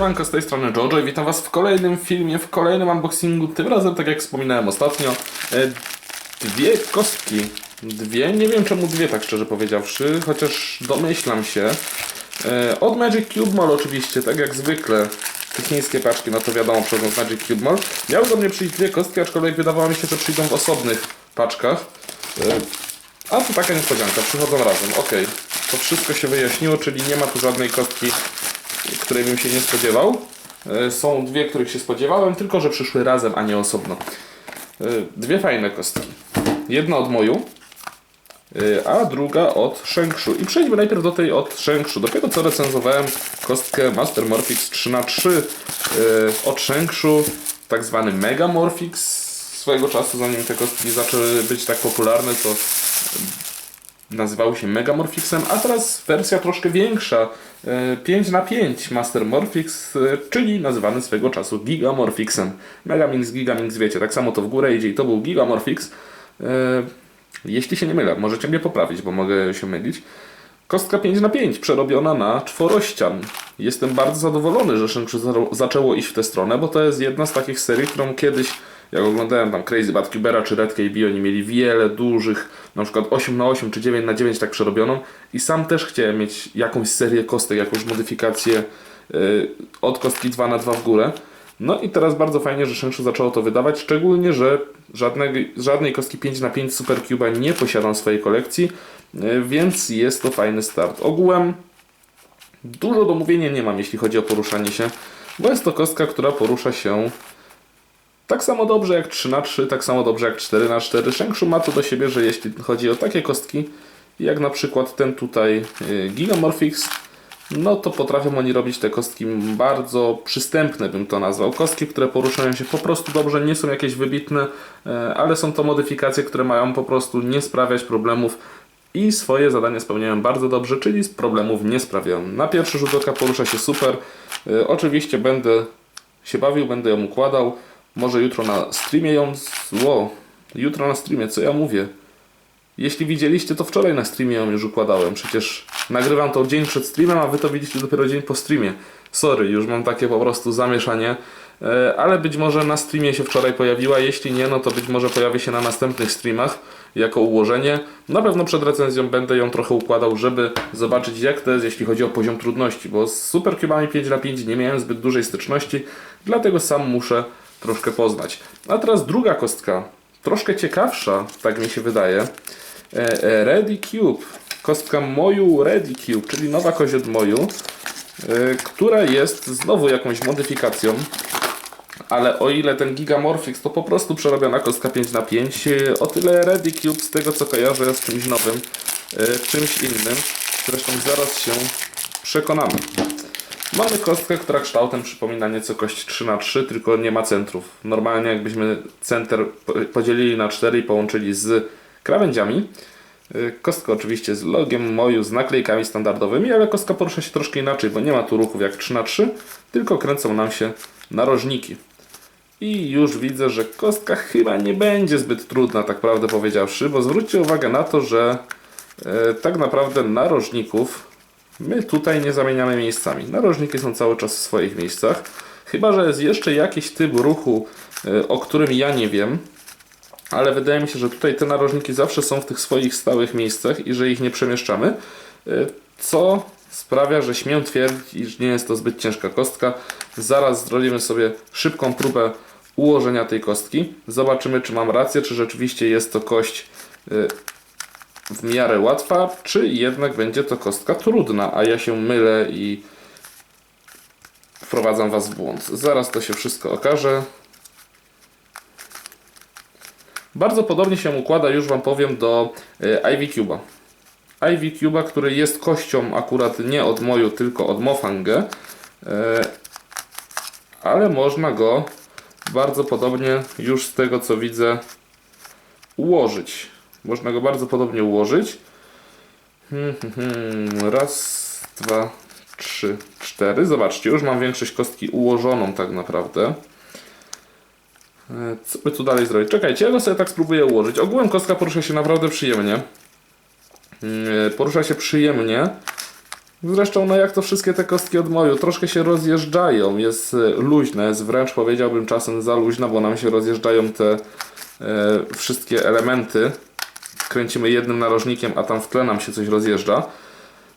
Siemanko, z tej strony Jojo i witam Was w kolejnym filmie, w kolejnym unboxingu. Tym razem, tak jak wspominałem ostatnio, e, dwie kostki. Dwie, nie wiem czemu dwie, tak szczerze powiedziawszy, chociaż domyślam się. E, Od Magic Cube Mall oczywiście, tak jak zwykle. Te chińskie paczki, no to wiadomo, przychodzą z Magic Cube Mall. Miały do mnie przyjść dwie kostki, aczkolwiek wydawało mi się, że przyjdą w osobnych paczkach. E, A tu taka niespodzianka, przychodzą razem, okej. To wszystko się wyjaśniło, czyli nie ma tu żadnej kostki której bym się nie spodziewał. E, Są dwie, których się spodziewałem, tylko że przyszły razem, a nie osobno. E, Dwie fajne kostki. Jedna od moju, e, a druga od Shenkshu. I przejdźmy najpierw do tej od Shenkshu. Dopiero co recenzowałem kostkę Master Morphix 3 na 3 e, od Shenkshu, tak zwany Mega Morphix. Swojego czasu, zanim te kostki zaczęły być tak popularne, to nazywały się Megamorphixem, a teraz wersja troszkę większa, e, 5 na 5 Master Morphix, e, czyli nazywany swego czasu Gigamorphixem. Megamix, Gigamix, wiecie, tak samo to w górę idzie i to był Gigamorphix. E, Jeśli się nie mylę, możecie mnie poprawić, bo mogę się mylić. Kostka 5 na 5 przerobiona na czworościan. Jestem bardzo zadowolony, że Shenzhou za- zaczęło iść w tę stronę, bo to jest jedna z takich serii, którą kiedyś, jak oglądałem tam Crazy Bad Cubera czy Red KB, oni mieli wiele dużych, na przykład 8 na 8 czy 9 na 9 tak przerobioną i sam też chciałem mieć jakąś serię kostek, jakąś modyfikację yy, od kostki 2 na 2 w górę. No i teraz bardzo fajnie, że Shenzhou zaczęło to wydawać, szczególnie, że żadnej, żadnej kostki 5 na 5 Super Cube'a nie posiadam w swojej kolekcji, yy, więc jest to fajny start. Ogółem Dużo do mówienia nie mam, jeśli chodzi o poruszanie się, bo jest to kostka, która porusza się tak samo dobrze jak 3 na 3 tak samo dobrze jak 4 na 4 Shengshu ma to do siebie, że jeśli chodzi o takie kostki, jak na przykład ten tutaj y, Gigamorphix, no to potrafią oni robić te kostki bardzo przystępne, bym to nazwał. Kostki, które poruszają się po prostu dobrze, nie są jakieś wybitne, e, ale są to modyfikacje, które mają po prostu nie sprawiać problemów i swoje zadania spełniają bardzo dobrze, czyli problemów nie sprawiają. Na pierwszy rzut oka porusza się super. E, Oczywiście będę się bawił, będę ją układał. Może jutro na streamie ją... z- Ło, jutro na streamie, co ja mówię? Jeśli widzieliście, to wczoraj na streamie ją już układałem. Przecież nagrywam to dzień przed streamem, a wy to widzicie dopiero dzień po streamie. Sorry, już mam takie po prostu zamieszanie. E, Ale być może na streamie się wczoraj pojawiła. Jeśli nie, no to być może pojawi się na następnych streamach jako ułożenie. Na pewno przed recenzją będę ją trochę układał, żeby zobaczyć jak to jest, jeśli chodzi o poziom trudności, bo z Supercubami 5 na 5 nie miałem zbyt dużej styczności, dlatego sam muszę troszkę poznać. A teraz druga kostka, troszkę ciekawsza, tak mi się wydaje. E, e, Ready Cube. Kostka Moju Ready Cube, czyli nowa kość od Moju, e, która jest znowu jakąś modyfikacją. Ale o ile ten Gigamorphix to po prostu przerobiona kostka 5 na 5 e, o tyle Ready Cube z tego co kojarzę z czymś nowym, czymś innym. Zresztą zaraz się przekonamy. Mamy kostkę, która kształtem przypomina nieco kość 3 na 3 tylko nie ma centrów. Normalnie jakbyśmy center po- podzielili na 4 i połączyli z krawędziami. Y, Kostka oczywiście z logiem moju, z naklejkami standardowymi, ale kostka porusza się troszkę inaczej, bo nie ma tu ruchów jak 3 na 3 tylko kręcą nam się narożniki. I już widzę, że kostka chyba nie będzie zbyt trudna, tak prawdę powiedziawszy, bo zwróćcie uwagę na to, że e, tak naprawdę narożników my tutaj nie zamieniamy miejscami. Narożniki są cały czas w swoich miejscach. Chyba, że jest jeszcze jakiś typ ruchu, e, o którym ja nie wiem, ale wydaje mi się, że tutaj te narożniki zawsze są w tych swoich stałych miejscach i że ich nie przemieszczamy, e, co sprawia, że śmiem twierdzić, iż nie jest to zbyt ciężka kostka. Zaraz zrobimy sobie szybką próbę ułożenia tej kostki. Zobaczymy, czy mam rację, czy rzeczywiście jest to kość e, w miarę łatwa, czy jednak będzie to kostka trudna, a ja się mylę i wprowadzam Was w błąd. Zaraz to się wszystko okaże. Bardzo podobnie się układa, już Wam powiem, do e, Ivy Cube'a. Ivy Cube'a, który jest kością akurat nie od Moju, tylko od Mofangę, e, ale można go bardzo podobnie już z tego co widzę ułożyć. Można go bardzo podobnie ułożyć. Hmm, hmm, hmm. Raz, dwa, trzy, cztery. Zobaczcie, już mam większość kostki ułożoną tak naprawdę. E, Co by tu dalej zrobić? Czekajcie, ja go sobie tak spróbuję ułożyć. Ogółem kostka porusza się naprawdę przyjemnie. Mm, Porusza się przyjemnie. Zresztą, no jak to wszystkie te kostki od moju, troszkę się rozjeżdżają, jest e, luźne, jest wręcz powiedziałbym czasem za luźna, bo nam się rozjeżdżają te e, wszystkie elementy. Kręcimy jednym narożnikiem, a tam w tle nam się coś rozjeżdża.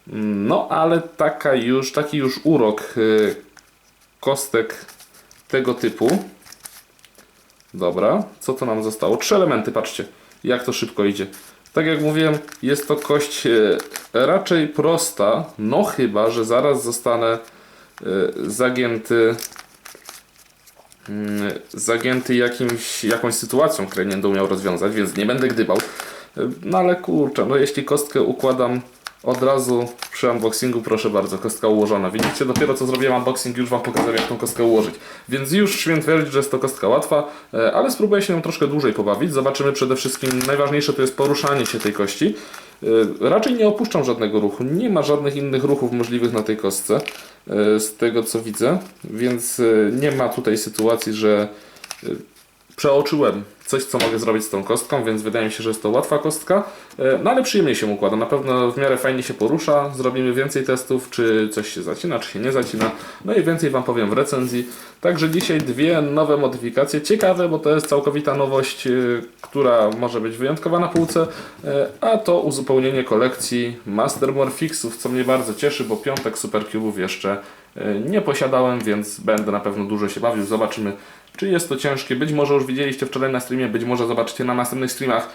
No, ale taka już, taki już urok e, kostek tego typu. Dobra, co to nam zostało? Trzy elementy, patrzcie, jak to szybko idzie. Tak jak mówiłem, jest to kość e, raczej prosta, no chyba, że zaraz zostanę e, zagięty mm, zagięty jakimś, jakąś sytuacją, której nie będę umiał rozwiązać, więc nie będę gdybał. No ale kurczę, no jeśli kostkę układam od razu przy unboxingu, proszę bardzo, kostka ułożona. Widzicie, dopiero co zrobiłem unboxing, już Wam pokazałem jak tą kostkę ułożyć. Więc już śmiem twierdzić, że jest to kostka łatwa, e, ale spróbuję się nią troszkę dłużej pobawić. Zobaczymy przede wszystkim, najważniejsze to jest poruszanie się tej kości. E, Raczej nie opuszczam żadnego ruchu, nie ma żadnych innych ruchów możliwych na tej kostce, e, z tego co widzę, więc nie ma tutaj sytuacji, że przeoczyłem coś, co mogę zrobić z tą kostką, więc wydaje mi się, że jest to łatwa kostka, e, no ale przyjemnie się układa. Na pewno w miarę fajnie się porusza. Zrobimy więcej testów, czy coś się zacina, czy się nie zacina. No i więcej Wam powiem w recenzji. Także dzisiaj dwie nowe modyfikacje. Ciekawe, bo to jest całkowita nowość, e, która może być wyjątkowa na półce, e, a to uzupełnienie kolekcji Master Morphixów, co mnie bardzo cieszy, bo piątek Supercubów jeszcze nie posiadałem, więc będę na pewno dużo się bawił. Zobaczymy, czy jest to ciężkie. Być może już widzieliście wczoraj na streamie, być może zobaczycie na następnych streamach.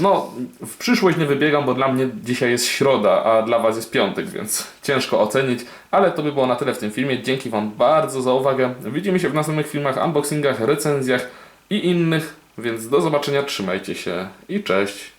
No, w przyszłość nie wybiegam, bo dla mnie dzisiaj jest środa, a dla Was jest piątek, więc ciężko ocenić, ale to by było na tyle w tym filmie. Dzięki Wam bardzo za uwagę. Widzimy się w następnych filmach, unboxingach, recenzjach i innych, więc do zobaczenia, trzymajcie się i cześć.